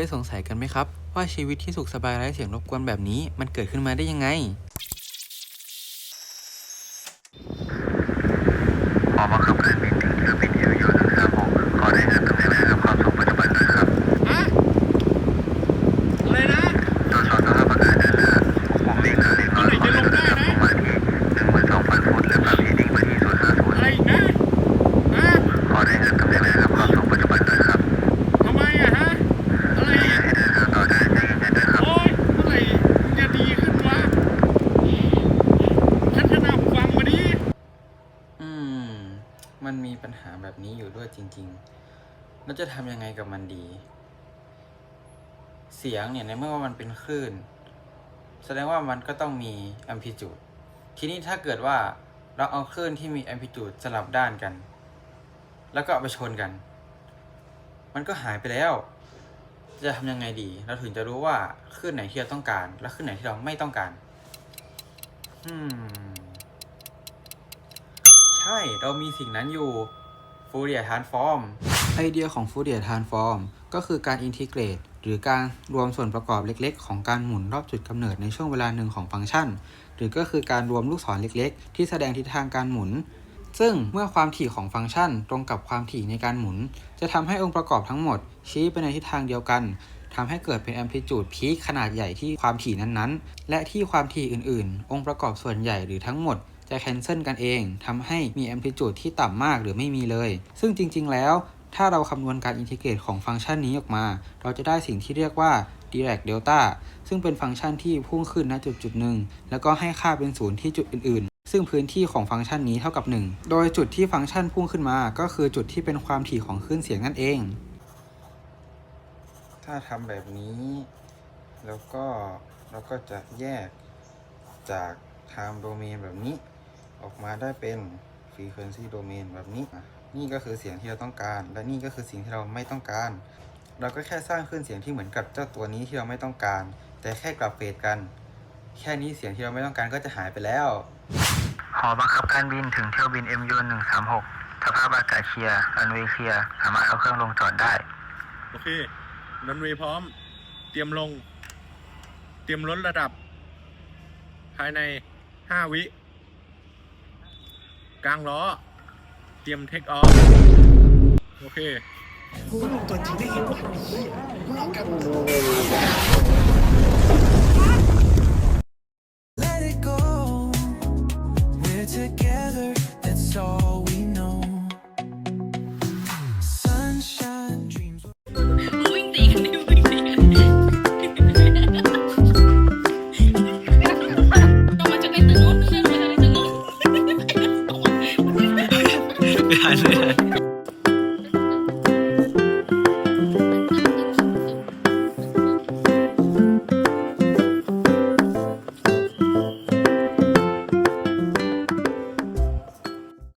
เคยสงสัยกันไหมครับ ว่าชีวิตที่สุขสบายไร้เสียงรบกวนแบบนี้มันเกิดขึ้นมาได้ยังไง ขอบังคับการบินถึงเที่ยวบินเอลยูหนึ่งสามหกขอได้เงินตำแหน่งและความสุขปัจจุบันด้วยครับ อะไรนะ ตรวจสอบสภาพอากาศเดินเรือผมวิ่งเรือในความเร็วระดับลงมาที่หนึ่งหมื่นสองพันฟุตและปรับที่ดิ่งมาที่ศูนย์ห้าศูน อะไร ย์ อีกนะฮะ ขอได้เงินตำแหน่งและความสุขปัจจุบันด้วยครับ ทำไมอะฮะ อะไร อยากให้เดินทางต่อได้ใจเย็นๆด้วยครับ โอ๊ยเมื่อไหร่มึงจะดีขึ้นวะพัฒนาหูฟังมาดิ อืม มันมีปัญหาแบบนี้อยู่ด้วยจริงๆ แล้วจะทำยังไงกับมันดี เสียงเนี่ยในเมื่อว่ามันเป็นคลื่น แสดงว่ามันก็ต้องมี amplitude ทีนี้ถ้าเกิดว่าเราเอาคลื่นที่มี amplitude สลับด้านกัน แล้วก็ไปชนกัน มันก็หายไปแล้ว จะทำยังไงดี เราถึงจะรู้ว่าคลื่นไหนที่เราต้องการ และคลื่นไหนที่เราไม่ต้องการ อืม ช่เรามีสิ่งนั้นอยู่ Fourier Transform ไอเดียของ Fourier Transform ก็คือการอินทิเกรต หรือการรวมส่วนประกอบเล็กๆ ของการหมุนรอบจุดกำเนิดในช่วงเวลาหนึ่งของฟังก์ชัน หรือก็คือการรวมลูกศรเล็กๆ ที่แสดงทิศทางการหมุน ซึ่งเมื่อความถี่ของฟังก์ชันตรงกับความถี่ในการหมุน จะทำให้องค์ประกอบทั้งหมด ชี้ไปในทิศทางเดียวกันทำให้เกิดเป็นแอมพลิจูดพีคขนาดใหญ่ที่ความถี่นั้นๆ และที่ความถี่อื่นๆ องค์ประกอบส่วนใหญ่หรือทั้งหมด จะแคนเซิลกันเองทำให้มีแอมพลิจูดที่ต่ำมากหรือไม่มีเลย ซึ่งจริง ๆ แล้ว ถ้าเราคำนวณการอินทิเกรตของฟังก์ชันนี้ออกมา เราจะได้สิ่งที่เรียกว่า Dirac Delta ซึ่งเป็นฟังก์ชันที่พุ่งขึ้นณจุดจุดหนึ่งแล้วก็ให้ค่าเป็นศูนย์ที่จุดอื่นๆ ซึ่งพื้นที่ของฟังก์ชันนี้เท่ากับ 1 โดยจุดที่ฟังก์ชันพุ่งขึ้นมา ก็คือจุดที่เป็นความถี่ของคลื่นเสียงนั่นเอง ถ้าทำแบบนี้ แล้วก็เราก็จะแยกจาก time domain แบบนี้ ออกมาได้เป็น frequency domain แบบนี้อะนี่ก็คือเสียงที่เราต้องการ และนี่ก็คือสิ่งที่เราไม่ต้องการ เราก็แค่สร้างคลื่นเสียงที่เหมือนกับเจ้าตัวนี้ที่เราไม่ต้องการ แต่แค่กลับเฟสกัน แค่นี้เสียงที่เราไม่ต้องการก็จะหายไปแล้วขอบังคับการบินถึงเที่ยวบิน MU หนึ่งสามหกสภาพอากาศเคลียร์รันเวย์เคลียร์สามารถเอาเครื่องลงจอดได้ โอเครันเวย์พร้อม เตรียมลง เตรียมลดระดับ ภายในห้าวิ กลางล้อ เตรียมเทคออฟ โอเค let กนู้นเ